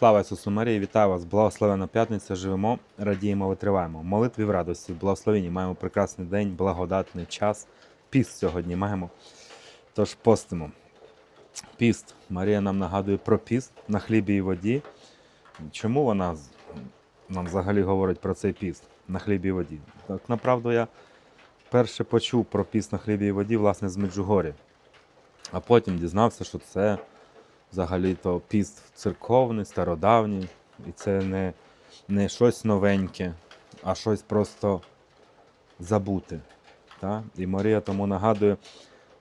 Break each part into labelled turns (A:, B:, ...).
A: Слава Ісусу Марії, вітаю вас! Благословена п'ятниця, живемо, радіємо, витриваємо. Молитві в радості, в благословенні маємо прекрасний день, благодатний час. Піст сьогодні маємо. Тож постимо. Піст. Марія нам нагадує про піст на хлібі і воді. Чому вона нам взагалі говорить про цей піст на хлібі і воді? Так, направду, я перше почув про піст на хлібі і воді, власне, з Меджугорі. А потім дізнався, що це взагалі-то піст церковний, стародавній, і це не, не щось новеньке, а щось просто забуте. Та? І Марія тому нагадує,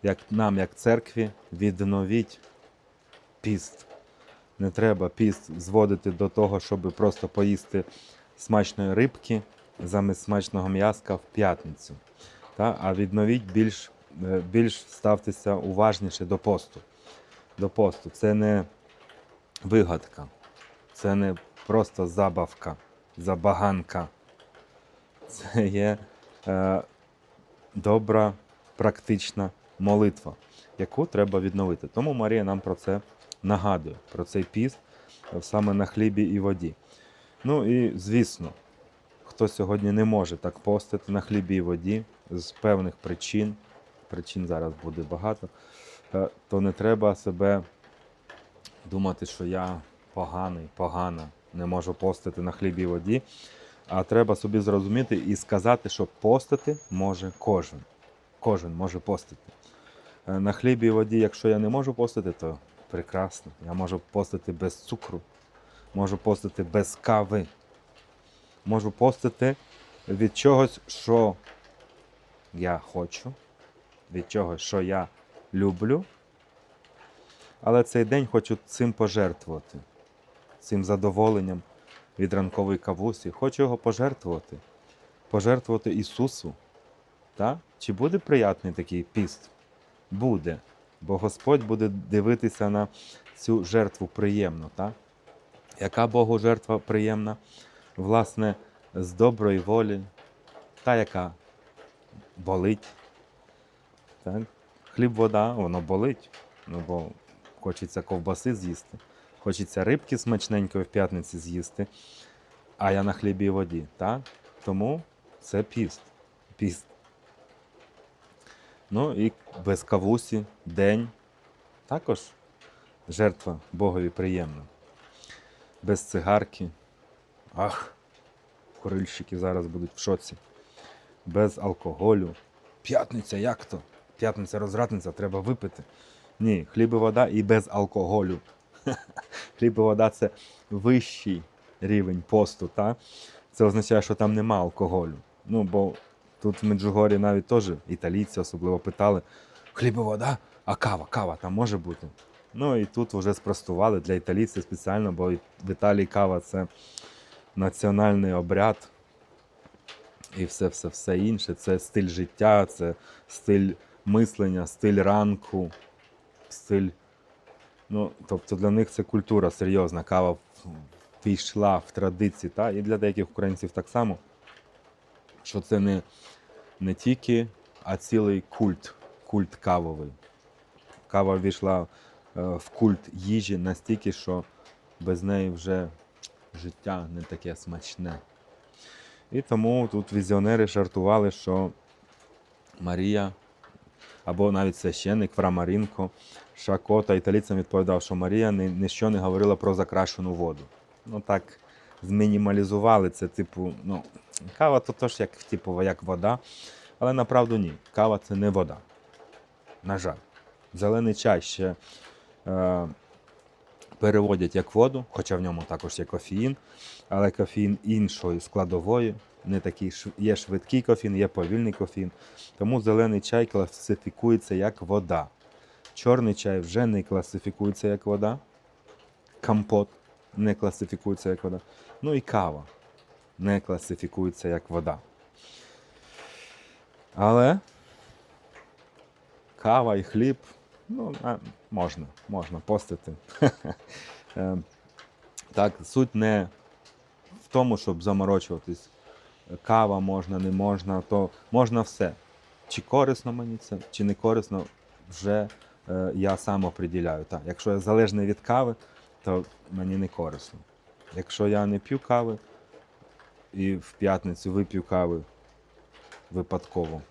A: як нам, як церкві, відновіть піст. Не треба піст зводити до того, щоб просто поїсти смачної рибки замість смачного м'яска в п'ятницю. Та? А відновіть більш, е, більш ставтеся уважніше до посту до посту. Це не вигадка, це не просто забавка, забаганка. Це є е, добра, практична молитва, яку треба відновити. Тому Марія нам про це нагадує, про цей піст е, саме на хлібі і воді. Ну і звісно, хто сьогодні не може так постити на хлібі і воді з певних причин, причин зараз буде багато, то не треба себе думати, що я поганий, погана, не можу постити на хлібі і воді. А треба собі зрозуміти і сказати, що постити може кожен. Кожен може постити. Е, На хлібі і воді, якщо я не можу постити, то прекрасно. Я можу постити без цукру, можу постити без кави, можу постити від чогось, що я хочу, від чогось, що я люблю. Але цей день хочу цим пожертвувати, цим задоволенням від ранкової кавусі. Хочу його пожертвувати, пожертвувати Ісусу. Так? Чи буде приятний такий піст? Буде. Бо Господь буде дивитися на цю жертву приємно. Так? Яка Богу жертва приємна? Власне, з доброї волі, та, яка болить. Так? Хліб, вода, воно болить. Ну, бо хочеться ковбаси з'їсти, хочеться рибки смачненької в п'ятниці з'їсти, а я на хлібі і воді. Так? Тому це піст. Піст. Ну і без кавусі, день. Також жертва Богові приємна. Без цигарки. Ах, курильщики зараз будуть в шоці. Без алкоголю. П'ятниця, як то? П'ятниця розрадниця, треба випити. Ні, хліб і вода і без алкоголю. Хліб і вода це вищий рівень посту. Та? Це означає, що там нема алкоголю. Ну, бо тут в Меджугорі навіть теж італійці особливо питали: хліб і вода, а кава, кава там може бути. Ну і тут вже спростували для італійців спеціально, бо в Італії кава це національний обряд. І все, все, все інше. Це стиль життя, це стиль мислення, стиль ранку, стиль. Ну, тобто для них це культура серйозна. Кава війшла в традиції, та? і для деяких українців так само, що це не, не тільки, а цілий культ, культ кавовий. Кава війшла е, в культ їжі настільки, що без неї вже життя не таке смачне. І тому тут візіонери жартували, що Марія або навіть священник Фрамарінко Шакота італійцям відповідав, що Марія ні, ніщо не говорила про закрашену воду. Ну так змінімалізували це, типу, ну, кава то теж як, типу, як вода, але направду ні. Кава це не вода. На жаль. Зелений чай ще е, переводять як воду, хоча в ньому також є кофеїн, але кофеїн іншої складової. Не такий є швидкий кофеїн, є повільний кофеїн. Тому зелений чай класифікується як вода. Чорний чай вже не класифікується як вода. Компот не класифікується як вода. Ну і кава не класифікується як вода. Але кава і хліб, ну, можна, можна постити. Е, Так, суть не в тому, щоб заморочуватись. Кава можна, не можна, то можна все. Чи корисно мені це, чи не корисно, вже е, я сам оприділяю. Так, якщо я залежний від кави, то мені не корисно. Якщо я не п'ю кави і в п'ятницю вип'ю кави випадково.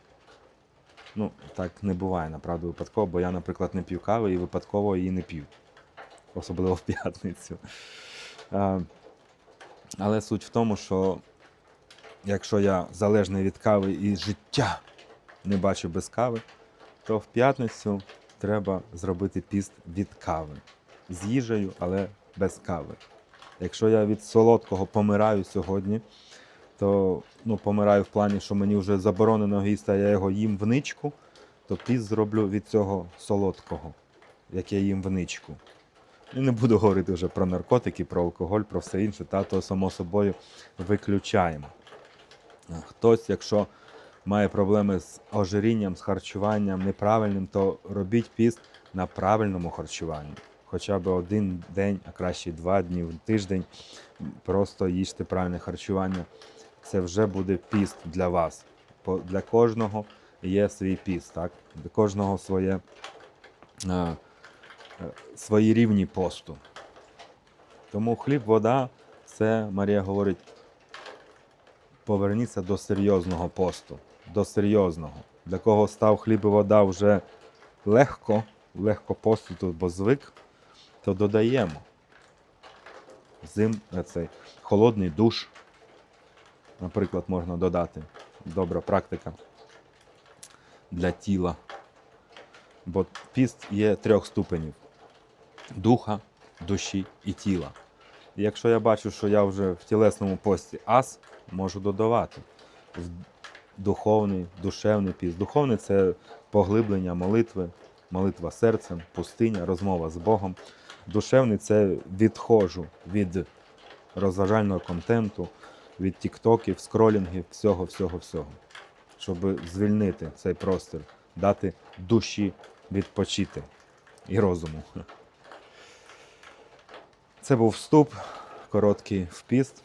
A: Ну, так не буває, направду, випадково, бо я, наприклад, не п'ю кави і випадково її не п'ю. Особливо в п'ятницю. А, але суть в тому, що якщо я залежний від кави і життя не бачу без кави, то в п'ятницю треба зробити піст від кави. З їжею, але без кави. Якщо я від солодкого помираю сьогодні, то ну, помираю в плані, що мені вже заборонено їсти, а я його їм в ничку, то піст зроблю від цього солодкого, як я їм в ничку. І не буду говорити вже про наркотики, про алкоголь, про все інше, та то само собою виключаємо. А Хтось, якщо має проблеми з ожирінням, з харчуванням неправильним, то робіть піст на правильному харчуванні. Хоча б один день, а краще два дні в тиждень. Просто їжте правильне харчування. Це вже буде піст для вас. Для кожного є свій піст, так? Для кожного своє, е, е, свої рівні посту. Тому хліб, вода, це Марія говорить, поверніться до серйозного посту, до серйозного. Для кого став хліб і вода вже легко, легко постити, бо звик, то додаємо. Зим, е, цей, холодний душ, наприклад, можна додати. Добра практика для тіла. Бо піст є трьох ступенів: духа, душі і тіла. І якщо я бачу, що я вже в тілесному пості ас, можу додавати духовний, душевний піст. Духовний це поглиблення молитви, молитва серцем, пустиня, розмова з Богом. Душевний це відходжу від розважального контенту, від тіктоків, скролінгів, всього, всього, всього. Щоб звільнити цей простір, дати душі відпочити і розуму. Це був вступ, короткий в піст.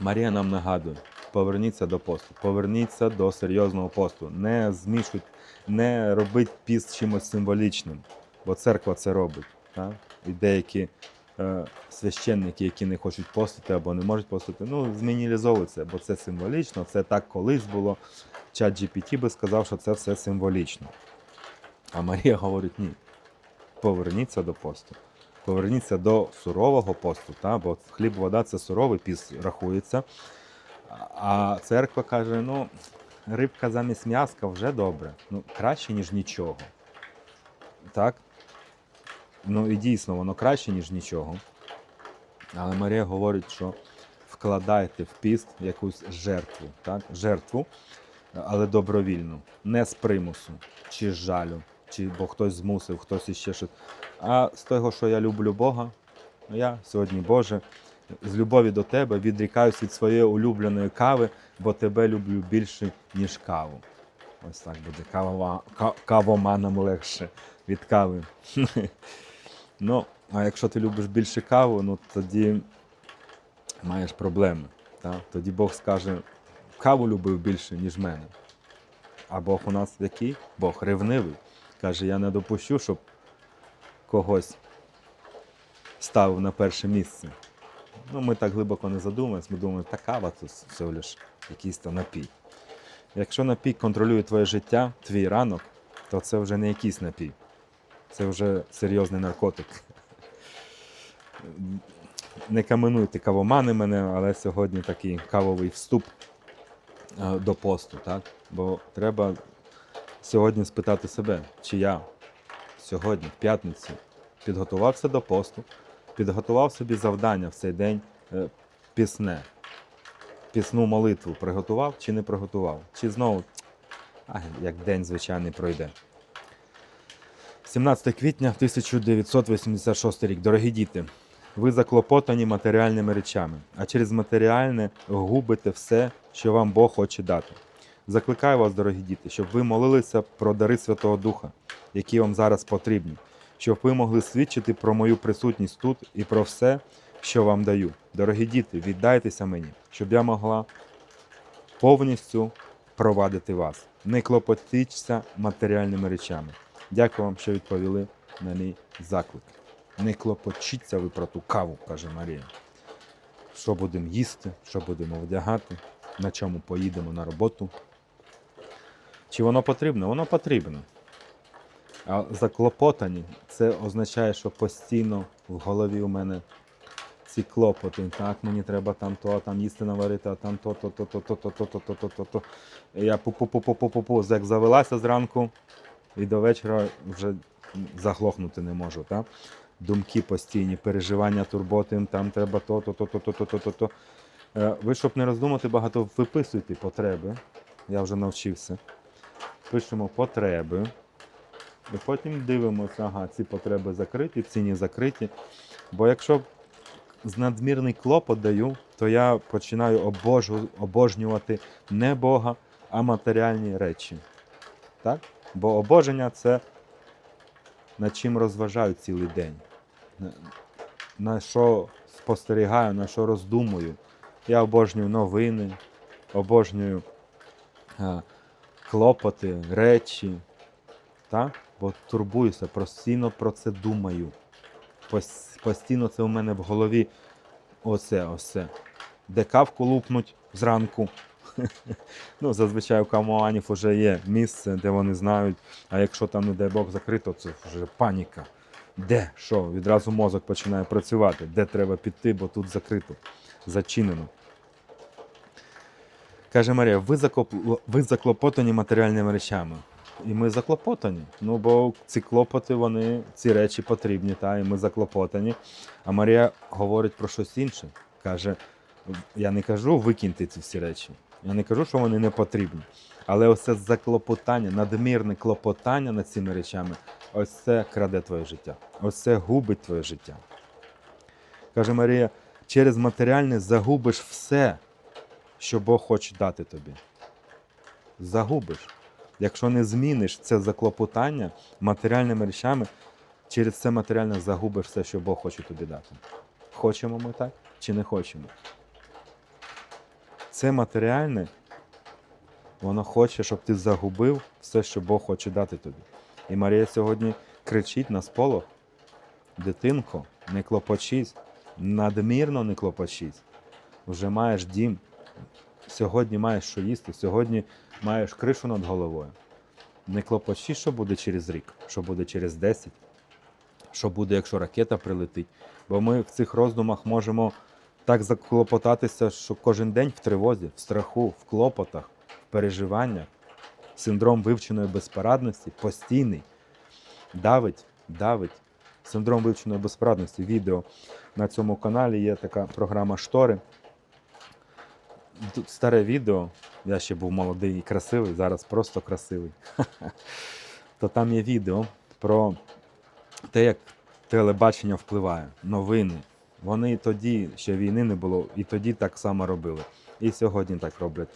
A: Марія нам нагадує: поверніться до посту, поверніться до серйозного посту. Не змішуйте, не робіть піст чимось символічним, бо церква це робить. Так? І деякі е, священники, які не хочуть постити або не можуть постити, ну, змінілізовують це, бо це символічно, це так колись було. Чат GPT би сказав, що це все символічно. А Марія говорить: ні. Поверніться до посту. Поверніться до сурового посту, та? бо хліб, вода це суровий піст рахується. А церква каже: ну, рибка замість м'яска вже добре. Ну, краще, ніж нічого. Так? Ну і дійсно, воно краще, ніж нічого. Але Марія говорить, що вкладайте в піст якусь жертву, так? жертву, але добровільну, не з примусу, чи з жалю, чи бо хтось змусив, хтось іще щось. А з того, що я люблю Бога, ну, я сьогодні, Боже, з любові до Тебе відрікаюсь від своєї улюбленої кави, бо тебе люблю більше, ніж каву. Ось так буде кавова, ка- кавоманам легше від кави. ну, а якщо ти любиш більше каву, ну тоді маєш проблеми. Та? Тоді Бог скаже, каву любив більше, ніж мене. А Бог у нас який? Бог ревнивий. Каже, я не допущу, щоб когось ставив на перше місце. Ну, ми так глибоко не задумуємось, ми думаємо, та кава це всього лиш якийсь то напій. Якщо напій контролює твоє життя, твій ранок, то це вже не якийсь напій. Це вже серйозний наркотик. Не каменуйте кавомани мене, але сьогодні такий кавовий вступ е, до посту, так? Бо треба сьогодні спитати себе, чи я сьогодні, в п'ятницю, підготувався до посту, підготував собі завдання в цей день е, пісне, пісну молитву приготував чи не приготував, чи знову, як день звичайний пройде. 17 квітня 1986 рік. Дорогі діти, ви заклопотані матеріальними речами, а через матеріальне губите все, що вам Бог хоче дати. Закликаю вас, дорогі діти, щоб ви молилися про дари Святого Духа, які вам зараз потрібні, щоб ви могли свідчити про мою присутність тут і про все, що вам даю. Дорогі діти, віддайтеся мені, щоб я могла повністю провадити вас. Не клопотіться матеріальними речами. Дякую вам, що відповіли на мій заклик. Не клопочіться ви про ту каву, каже Марія. Що будемо їсти, що будемо вдягати, на чому поїдемо на роботу. Чи воно потрібно? Воно потрібно. А заклопотані це означає, що постійно в голові у мене ці клопоти. Так, мені треба там то, а там їсти наварити, а там то, то, то, то, то, то, то, то, то, то, то, то. Я пу-пу-пу-пу-пу-пу, як завелася зранку, і до вечора вже заглохнути не можу. Так? Думки постійні, переживання, турботи, там треба то, то, то, то, то, то, то, то, то. Е, Ви, щоб не роздумати, багато виписуйте потреби. Я вже навчився. Пишемо потреби. І потім дивимося, ага, ці потреби закриті, ці не закриті. Бо якщо з надмірний клопот даю, то я починаю обожнювати не Бога, а матеріальні речі. Так? Бо обоження це над чим розважаю цілий день. На, що спостерігаю, на що роздумую. Я обожнюю новини, обожнюю клопоти, речі. Так? Бо турбуюся, постійно про це думаю. Постійно це у мене в голові оце, оце. Де кавку лупнуть зранку. ну, зазвичай у кавмоанів вже є місце, де вони знають, а якщо там, не дай Бог, закрито, це вже паніка. Де? Що? Відразу мозок починає працювати. Де треба піти, бо тут закрито, зачинено. Каже Марія, ви, заклоп... ви заклопотані матеріальними речами. І ми заклопотані. Ну, бо ці клопоти, вони, ці речі потрібні, та, і ми заклопотані. А Марія говорить про щось інше. Каже: я не кажу викиньте ці всі речі. Я не кажу, що вони не потрібні. Але ось це заклопотання, надмірне клопотання над цими речами, ось це краде твоє життя. Ось це губить твоє життя. Каже Марія, через матеріальне загубиш все, що Бог хоче дати тобі. Загубиш. Якщо не зміниш це заклопотання матеріальними речами, через це матеріальне загубиш все, що Бог хоче тобі дати. Хочемо ми так чи не хочемо? Це матеріальне, воно хоче, щоб ти загубив все, що Бог хоче дати тобі. І Марія сьогодні кричить на сполох: дитинко, не клопочись, надмірно не клопочись. Вже маєш дім, сьогодні маєш що їсти, сьогодні маєш кришу над головою. Не клопочи, що буде через рік, що буде через 10, що буде, якщо ракета прилетить. Бо ми в цих роздумах можемо так заклопотатися, що кожен день в тривозі, в страху, в клопотах, в переживаннях, синдром вивченої безпорадності постійний. Давить, давить. Синдром вивченої безпорадності. Відео на цьому каналі є така програма Штори. Тут старе відео, я ще був молодий і красивий, зараз просто красивий. То там є відео про те, як телебачення впливає, новини. Вони тоді ще війни не було, і тоді так само робили. І сьогодні так роблять.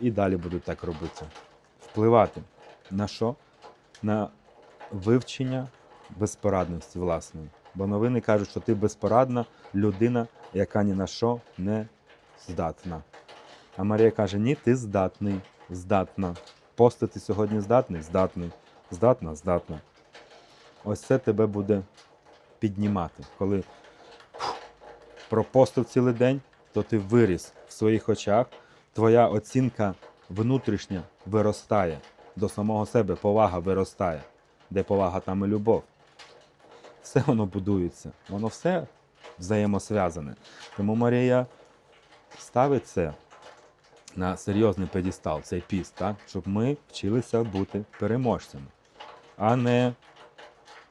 A: І далі будуть так робити. Впливати на що? На вивчення безпорадності власної. Бо новини кажуть, що ти безпорадна людина, яка ні на що не здатна. А Марія каже: ні, ти здатний, здатна. Постити сьогодні здатний? Здатний. Здатна, здатна. Ось це тебе буде піднімати. Коли пропостив цілий день, то ти виріс в своїх очах, твоя оцінка внутрішня виростає. До самого себе повага виростає. Де повага, там і любов. Все воно будується. Воно все взаємосв'язане. Тому Марія ставить це на серйозний педістал, цей піст, так? щоб ми вчилися бути переможцями, а не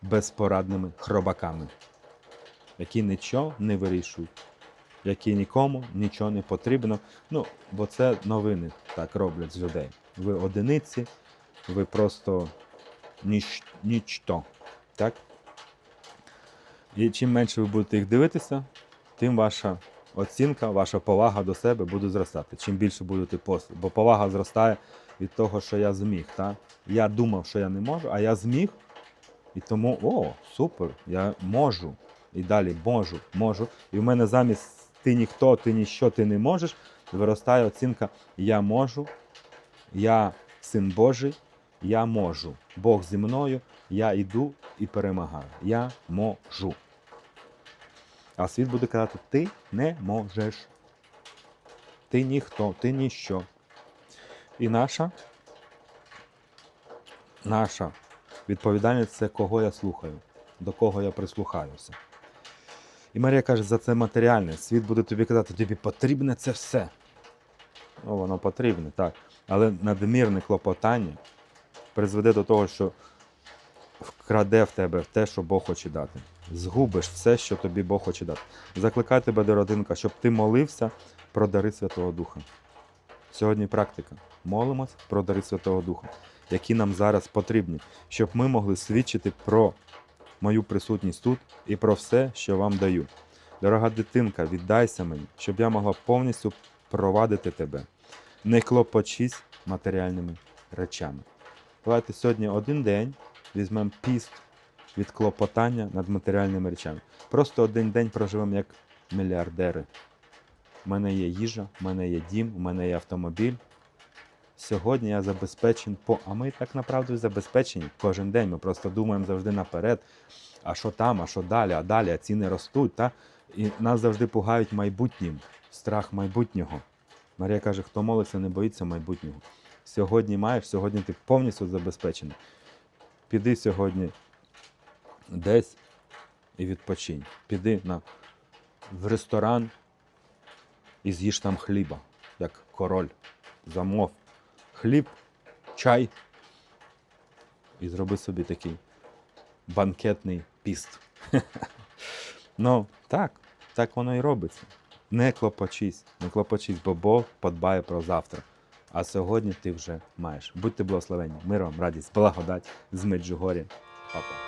A: безпорадними хробаками, які нічого не вирішують, які нікому нічого не потрібно. Ну, бо це новини так роблять з людей. Ви одиниці, ви просто ніч, нічто. Так? І чим менше ви будете їх дивитися, тим ваша оцінка, ваша повага до себе буде зростати. Чим більше будете постити. Бо повага зростає від того, що я зміг. Так? Я думав, що я не можу, а я зміг. І тому, о, супер, я можу. І далі можу, можу. І в мене замість ти ніхто, ти ніщо, ти не можеш, виростає оцінка Я можу, я син Божий, я можу. Бог зі мною, я йду і перемагаю. Я можу. А світ буде казати: ти не можеш. Ти ніхто, ти ніщо. І наша, наша відповідальність це кого я слухаю, до кого я прислухаюся. І Марія каже, за це матеріальне. Світ буде тобі казати, тобі потрібне це все. Ну, воно потрібне, так. Але надмірне клопотання призведе до того, що вкраде в тебе те, що Бог хоче дати. Згубиш все, що тобі Бог хоче дати. Закликаю тебе до родинка, щоб ти молився про дари Святого Духа. Сьогодні практика. Молимось про дари Святого Духа, які нам зараз потрібні, щоб ми могли свідчити про мою присутність тут і про все, що вам даю. Дорога дитинка, віддайся мені, щоб я могла повністю провадити тебе. Не клопочись матеріальними речами. Давайте сьогодні один день візьмемо піст від клопотання над матеріальними речами. Просто один день проживемо як мільярдери. У мене є їжа, у мене є дім, у мене є автомобіль. Сьогодні я забезпечений по. А ми так направду забезпечені кожен день. Ми просто думаємо завжди наперед. А що там, а що далі, а далі, а ціни ростуть. Та? І нас завжди пугають майбутнім, страх майбутнього. Марія каже, хто молиться, не боїться майбутнього. Сьогодні маєш, сьогодні ти повністю забезпечений. Піди сьогодні десь і відпочинь. Піди на, в ресторан і з'їж там хліба, як король. Замов хліб, чай і зроби собі такий банкетний піст. ну, так, так воно і робиться. Не клопочись, не клопочись, бо Бог подбає про завтра. А сьогодні ти вже маєш. Будьте благословені. Мир вам, радість, благодать з Меджугоря. Папа.